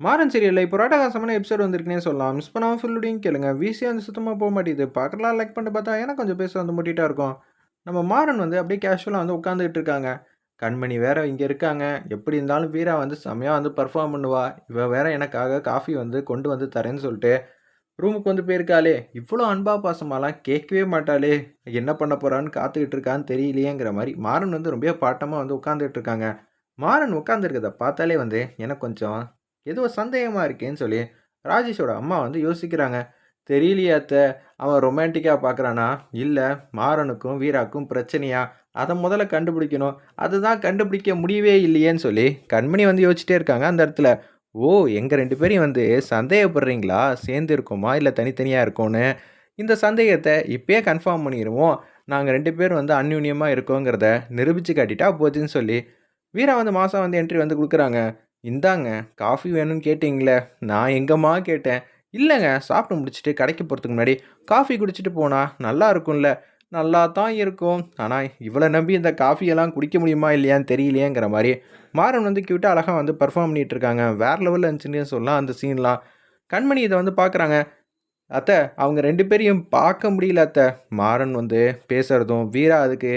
மாறன் சீரியலில் இப்போ ராட்டகாசமான எபிசோட் வந்திருக்குனே சொல்லலாம். மிஸ் பண்ணாமல் ஃபுல்லுடையும் கேளுங்க. விசி வந்து சுத்தமாக போக மாட்டேது பார்க்கலாம் லைக் பண்ணிட்டு பார்த்தா எனக்கு கொஞ்சம் பேச வந்து முட்டிகிட்டா இருக்கும். நம்ம மாறன் வந்து அப்படியே கேஷுவலாக வந்து உட்காந்துக்கிட்டு இருக்காங்க. கண்மணி வேற இங்கே இருக்காங்க. எப்படி இருந்தாலும் வீரா வந்து செம்மையாக வந்து பர்ஃபார்ம் பண்ணுவா. இவ வேற எனக்காக காஃபி வந்து கொண்டு வந்து தரேன்னு சொல்லிட்டு ரூமுக்கு வந்து போயிருக்காளே. இவ்வளோ அன்பா பாசமாலாம் கேட்கவே மாட்டாளே. என்ன பண்ண போகிறான்னு காத்துக்கிட்டு இருக்கான்னு தெரியலையேங்கிற மாதிரி மாறன் வந்து ரொம்ப பாட்டமாக வந்து உட்காந்துட்டு இருக்காங்க. மாறன் உட்காந்துருக்கதை பார்த்தாலே வந்து எனக்கு கொஞ்சம் ஏதோ சந்தேகமாக இருக்கேன்னு சொல்லி ராஜேஷோட அம்மா வந்து யோசிக்கிறாங்க. தெரியலையாத்த அத்தை அவன் ரொமான்டிக்காக பார்க்குறானா இல்லை மாறனுக்கும் வீராக்கும் பிரச்சனையா? அதை முதல்ல கண்டுபிடிக்கணும். அதுதான் கண்டுபிடிக்க முடியவே இல்லையேன்னு சொல்லி கண்மணி வந்து யோசிச்சிட்டே இருக்காங்க அந்த இடத்துல. ஓ எங்கள் ரெண்டு பேரையும் வந்து சந்தேகப்படுறீங்களா? சேர்ந்து இருக்கோமா? இல்லை தனித்தனியாக இருக்கோன்னு. இந்த சந்தேகத்தை இப்போயே கன்ஃபார்ம் பண்ணிடுவோம் நாங்கள் ரெண்டு பேரும் வந்து அந்யூன்யமாக இருக்கோங்கிறத நிரூபித்து காட்டிட்டா போச்சுன்னு சொல்லி வீரா வந்து மாதம் வந்து என்ட்ரி வந்து கொடுக்குறாங்க. இந்தாங்க காஃபி வேணும்னு கேட்டிங்களே. நான் எங்கம்மா கேட்டேன். இல்லைங்க சாப்பிட்டு முடிச்சுட்டு கடைக்கு போகிறதுக்கு முன்னாடி காஃபி குடிச்சிட்டு போனால் நல்லா இருக்கும்ல. நல்லா தான் இருக்கும். ஆனால் இவ்வளோ நம்பி இந்த காஃபியெல்லாம் குடிக்க முடியுமா இல்லையான்னு தெரியலையேங்கிற மாதிரி மாறன் வந்து கியூட்டாக அழகாக வந்து பர்ஃபார்ம் பண்ணிகிட்டு இருக்காங்க. வேறு லெவலில் இருந்துச்சுன்னு சொல்லலாம் அந்த சீன்லாம் கண்மணி இதை வந்து பார்க்குறாங்க அத்தை அவங்க ரெண்டு பேரையும் பார்க்க முடியல அத்தை. மாறன் வந்து பேசுகிறதும் வீரா அதுக்கு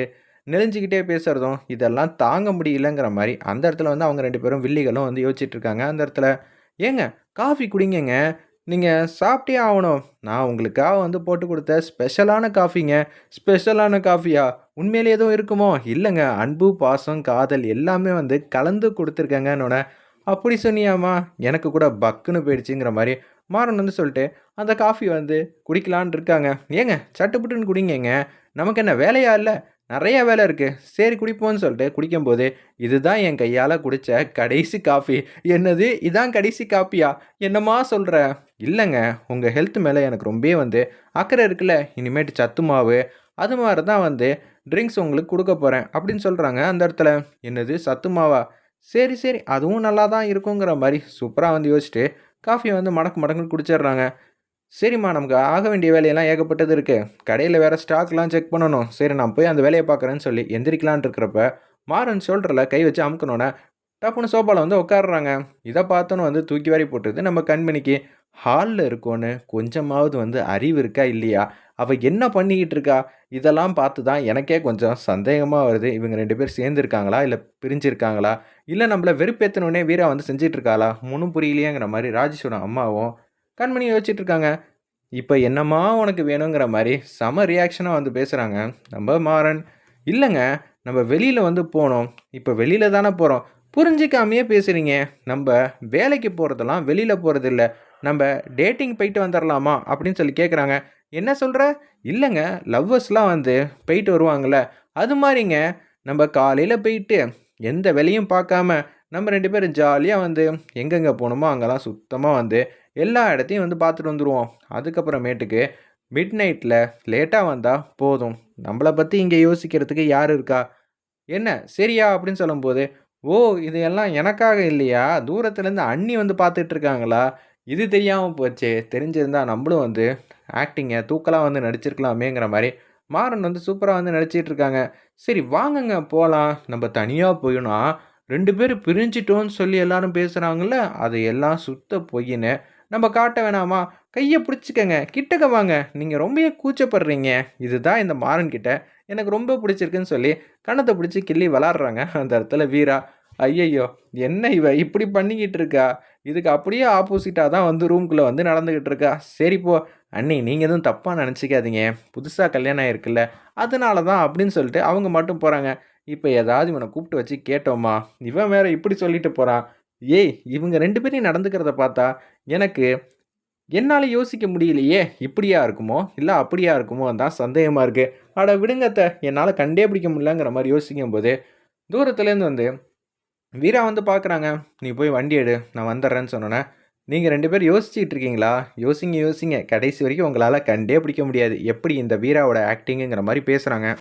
நெளிஞ்சிக்கிட்டே பேசுகிறதும் இதெல்லாம் தாங்க முடியலங்கிற மாதிரி அந்த இடத்துல வந்து அவங்க ரெண்டு பேரும் வில்லிகளும் வந்து யோசிச்சுட்டு இருக்காங்க. அந்த இடத்துல ஏங்க காஃபி குடிங்கங்க. நீங்கள் சாப்பிட்டே ஆகணும். நான் உங்களுக்காக வந்து போட்டு கொடுத்த ஸ்பெஷலான காஃபிங்க. ஸ்பெஷலான காஃபியா? உண்மையிலே எதுவும் இருக்குமோ? இல்லைங்க. அன்பு பாசம் காதல் எல்லாமே வந்து கலந்து கொடுத்துருக்கேங்கன்னொட அப்படி சொன்னியாமா எனக்கு கூட பக்குன்னு போயிடுச்சுங்கிற மாதிரி மாறன் வந்து சொல்லிட்டு அந்த காஃபி வந்து குடிக்கலான் இருக்காங்க. ஏங்க சட்டுப்புட்டுன்னு குடிங்கங்க. நமக்கு என்ன வேலையா இல்லை? நிறைய வேலை இருக்குது சரி குடிப்போம்னு சொல்லிட்டு குடிக்கும்போது இதுதான் என் கையால் குடித்த கடைசி காஃபி. என்னது? இதான் கடைசி காஃபியா? என்னம்மா சொல்கிற இல்லைங்க. உங்கள் ஹெல்த் மேலே எனக்கு ரொம்பவே வந்து அக்கறை இருக்குல்ல. இனிமேட்டு சத்து மாவு அது மாதிரி தான் வந்து ட்ரிங்க்ஸ் உங்களுக்கு கொடுக்க போகிறேன் அப்படின்னு சொல்கிறாங்க அந்த இடத்துல. என்னது? சத்து மாவா? சரி சரி. அதுவும் நல்லா தான் இருக்குங்கிற மாதிரி சூப்பராக வந்து யோசிச்சுட்டு காஃபியை வந்து மடக்கு மடக்குன்னு குடிச்சிடுறாங்க. சரிம்மா நமக்கு ஆக வேண்டிய வேலையெல்லாம் ஏகப்பட்டது இருக்குது கடையில் வேறு ஸ்டாக்லாம் செக் பண்ணணும். சரி நான் போய் அந்த வேலையை பார்க்குறேன்னு சொல்லி எந்திரிக்கலான் இருக்கிறப்ப மாறன் ஷோல்டரில் கை வச்சு அமுக்கணுன்னே டப்புன்னு சோஃபாவில் வந்து உட்காடுறாங்க இதை பார்த்தோன்னு வந்து தூக்கி வாரி போட்டுருது நம்ம கண்மணிக்கு ஹாலில் இருக்கோன்னு கொஞ்சமாவது வந்து அறிவு இருக்கா இல்லையா? அவள் என்ன பண்ணிக்கிட்டு இருக்கா? இதெல்லாம் பார்த்து தான் எனக்கே கொஞ்சம் சந்தேகமாக வருது. இவங்க ரெண்டு பேர் சேர்ந்துருக்காங்களா? இல்லை பிரிஞ்சிருக்காங்களா? இல்லை நம்மளை வெறுப்பேற்றினோடனே வீரா வந்து செஞ்சிட்ருக்காளா முன்னும் புரியலையேங்கிற மாதிரி ராஜேஷோட அம்மாவும் கண்மணி யோசிச்சுட்டு இருக்காங்க இப்போ என்னம்மா உனக்கு வேணுங்கிற மாதிரி செம ரியாக்ஷனாக வந்து பேசுகிறாங்க நம்ம மாறன் இல்லைங்க நம்ம வெளியில் வந்து போனோம். இப்போ வெளியில் தானே போகிறோம் புரிஞ்சிக்காமையே பேசுகிறீங்க நம்ம வேலைக்கு போகிறதெல்லாம் வெளியில் போகிறதில்ல நம்ம டேட்டிங் போயிட்டு வந்துடலாமா அப்படின்னு சொல்லி கேட்குறாங்க என்ன சொல்கிற இல்லைங்க லவ்வர்ஸ்லாம் வந்து போயிட்டு வருவாங்கள்ல அது மாதிரிங்க நம்ம காலையில் போயிட்டு எந்த வேலையும் பார்க்காம நம்ம ரெண்டு பேரும் ஜாலியாக வந்து எங்கெங்கே போகணுமோ அங்கெல்லாம் சுத்தமாக வந்து எல்லா இடத்தையும் வந்து பார்த்துட்டு வந்துடுவோம் அதுக்கப்புறமேட்டுக்கு மிட் நைட்டில் லேட்டாக வந்தால் போதும். நம்மளை பற்றி இங்கே யோசிக்கிறதுக்கு யார் இருக்கா? என்ன சரியா? அப்படின்னு சொல்லும்போது ஓ இது எல்லாம் எனக்காக இல்லையா? தூரத்துலேருந்து அண்ணி வந்து பார்த்துட்டு இருக்காங்களா? இது தெரியாமல் போச்சே. தெரிஞ்சிருந்தால் நம்மளும் வந்து ஆக்டிங்கை தூக்கலாக வந்து நடிச்சிருக்கலாமேங்கிற மாதிரி மாறன் வந்து சூப்பராக வந்து நடிச்சிட்டு இருக்காங்க. சரி வாங்கங்க போகலாம் நம்ம தனியாக போயினா ரெண்டு பேரும் பிரிஞ்சிட்டோன்னு சொல்லி எல்லாரும் பேசுகிறாங்கல்ல அது எல்லாம் சுத்த பொய்ன்னு நம்ம காட்ட வேணாமா? கையை பிடிச்சிக்கங்க. கிட்டக்க வாங்க. நீங்கள் ரொம்பவே கூச்சப்படுறீங்க. இதுதான் இந்த மாறன் கிட்ட எனக்கு ரொம்ப பிடிச்சிருக்குன்னு சொல்லி கணத்தை பிடிச்சி கிள்ளி விளாட்றாங்க. அந்த இடத்துல வீரா ஐயையோ என்ன இவ இப்படி பண்ணிக்கிட்டு இருக்கா? இதுக்கு அப்படியே ஆப்போசிட்டாக தான் வந்து ரூம்குள்ளே வந்து நடந்துக்கிட்டு இருக்கா? சரி போ. அண்ணி நீங்கள் எதுவும் தப்பாக நினச்சிக்காதீங்க. புதுசாக கல்யாணம் ஆயிருக்குல்ல. அதனால தான் அப்படின்னு சொல்லிட்டு அவங்க மட்டும் போகிறாங்க இப்போ ஏதாவது இவனை கூப்பிட்டு வச்சு கேட்டோமா? இவன் வேற இப்படி சொல்லிட்டு போகிறான் ஏய் இவங்க ரெண்டு பேரையும் நடந்துக்கிறத பார்த்தா எனக்கு என்னால் யோசிக்க முடியலையே இப்படியா இருக்குமோ? இல்லை அப்படியா இருக்குமோ? தான் சந்தேகமாக இருக்குது அட விடுங்கத்த என்னால் கண்டே பிடிக்க முடியலங்கிற மாதிரி யோசிக்கும் போது தூரத்துலேருந்து வந்து வீரா வந்து பார்க்குறாங்க நீ போய் வண்டி எடு. நான் வந்துடுறேன்னு சொன்னோன்னே நீங்கள் ரெண்டு பேரும் யோசிச்சுட்டு இருக்கீங்களா? யோசிங்க யோசிங்க. கடைசி வரைக்கும் உங்களால் கண்டே பிடிக்க முடியாது. எப்படி இந்த வீராவோட ஆக்டிங்குங்கிற மாதிரி பேசுகிறாங்க